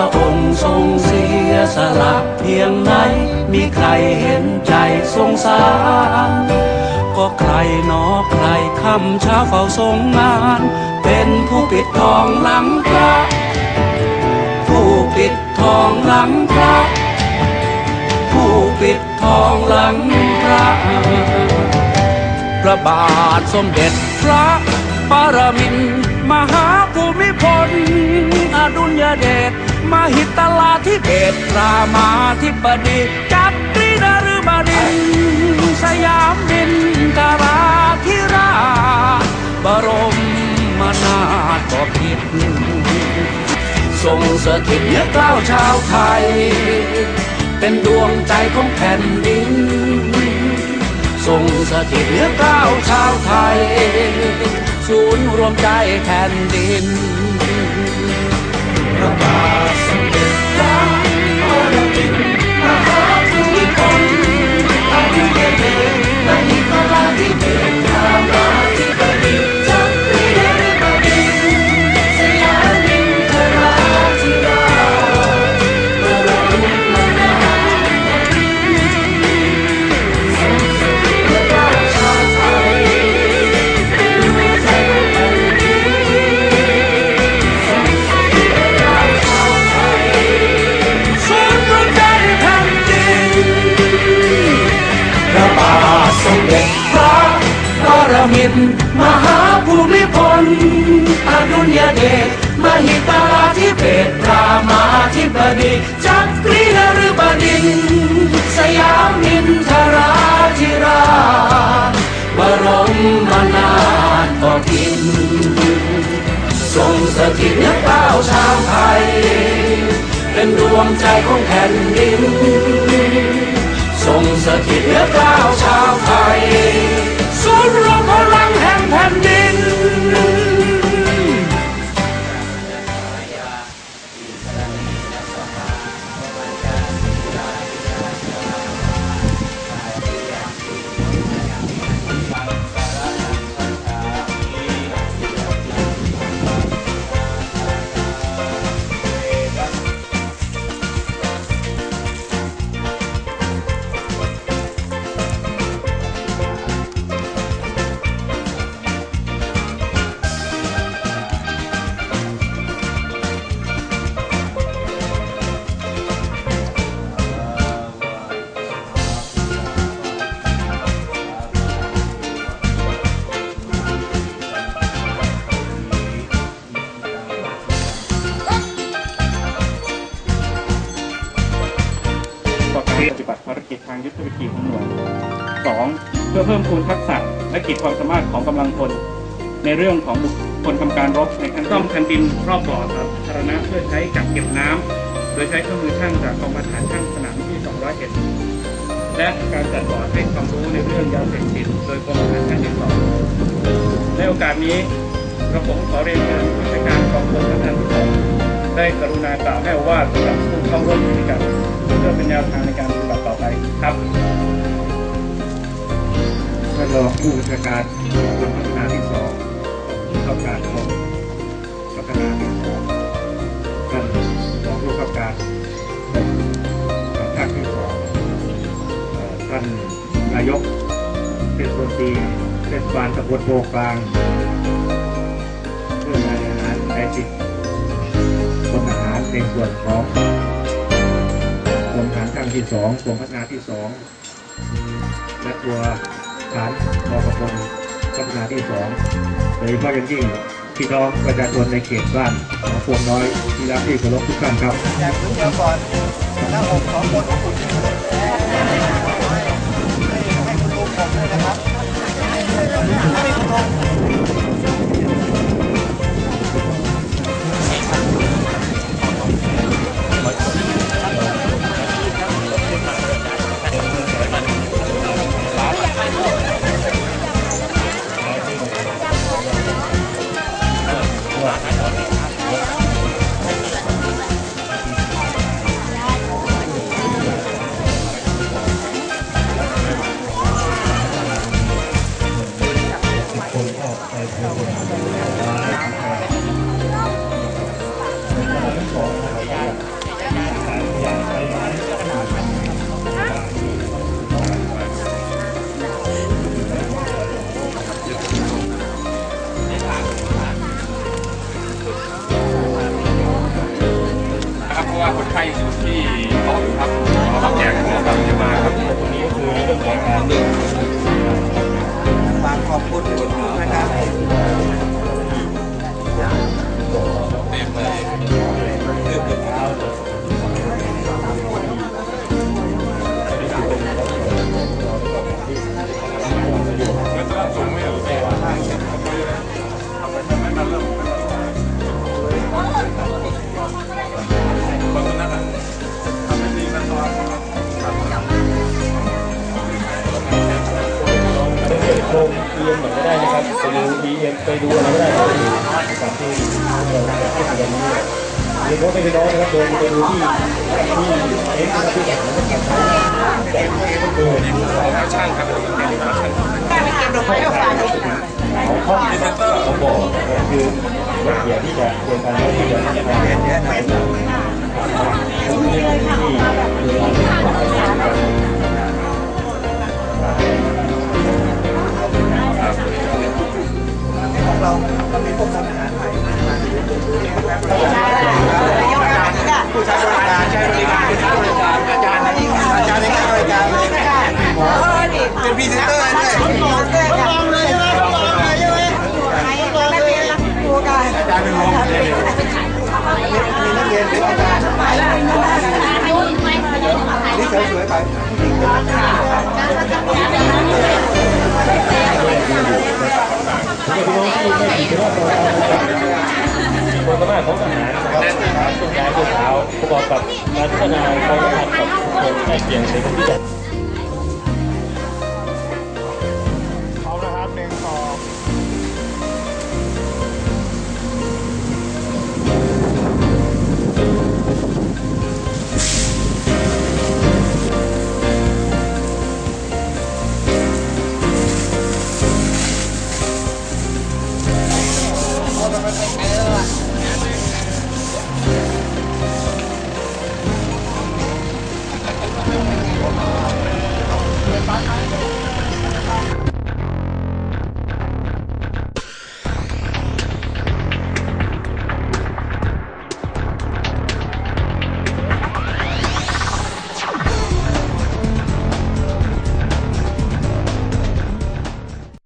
ระองค์ทรงเสียสละเพียงไหน มีใครเห็นใจสงสาร ก็ใครนอใครคำเช้าเฝ้าทรงงาน เป็นผู้ปิดทองหลังพระ ผู้ปิดทองหลังพระ ผู้ปิดทองหลังพระ พระบาทสมเด็จพระปรมินมหาภูมิพลอดุลยเดช มหิตลาธิเบศรามาธิบดีจักรีนฤบดินทร์สยามบินกราธิราชบรมมนาถบพิตรทรงสถิตเนื้อกล้าวชาวไทย เป็นดวงใจของแผ่นดินทรงสถิตเนื้อกล้าวชาวไทย ศูนย์รวมใจแผ่นดิน พระบ มิพลอดุลยเดชมหิตลาธิเบศรามาธิบดีจักรีนฤบดินสยามมินทราธิราชบรมมนาถบพิตรทรงสถิตเนือเป้าชาวไทย เป็นดวงใจของแผ่นดินทรงสถิตเนือกล้าชาวไทย ศูนย์รวมพลังแห่งแผ่นดิน 2 เพื่อเพิ่มพูนทักษะและขีดความสามารถของกำลังพลในเรื่องของบุคคลทำการรบในการซ่อมคันดินรอบบ่อสาธารณะเพื่อใช้กักเก็บน้ำ โดยใช้เครื่องมือช่างจากกองมาตรฐานช่างสนามที่ 201 และการจัดบ่อให้ความรู้ในเรื่องยาเสพติดโดยกองมาตรานช่างที่2ในโอกาสนี้กระผมขอเรียนเชิญผู้จัดการกองพลทหารที่2ได้กรุณากล่าวให้ว่าสำหรับผู้เข้าร่วมกิจกรรมเพื่อเป็นแนวทางในการปฏิบัติต่อไปครับ ท่านรองผู้บัญชาการกองพัฒนาที่สองเข้าการกองพัฒนาที่สองท่านรองผู้เข้าการภาคที่สองท่านนายกเทศมนตรีเทศบาลตำบลโพกลางเพื่อนายอาหารนายสิทธิ์คนอาหารในส่วนของกรมฐานข้างที่สองกรมพัฒนาที่สองและตัว ฐานมกพลพัฒนาที่สองโดยเฉพาะอย่างยิ่งพี่น้องประชาชนในเขตบ้านหนองพวงน้อยที่รักที่เคารพทุกท่านครับอยากรู้เดียวก่อนหน้าอกสองคนอุ่นให้คุณลุงผมเลยนะครับให้คุณลุง ดูอะไรก็ได้ครับกับที่เราที่ทำกันนี้เรียนรู้ไปพี่น้องนะครับเดินไปดูที่ที่เอ็กซ์ที่ไหนนะครับก็คือช่างครับเป็นช่างของข้อที่เขาบอกคือละเอียดที่จะเรียนการที่จะทำงานเของเราเรามีพวกทำอาหารใหม่มาผู้ใช้บริการใช้บริการผู้ใช้บริการอาจารย์อาจารย์ในการบริการเลยเป็นพรีเซนเตอร์ด้วยอาจารย์เป็นวงมีนักเรียนหรืออาจารย์นี่สวยๆไป คือพี่น้องที่ไม่ถือว่าเราคนสามารถของทหารนะครับต้นย้ายตัวเท้าประกอบกับการพัฒนาความสัมพันธ์กับคนใกล้เคียงในพื้นที่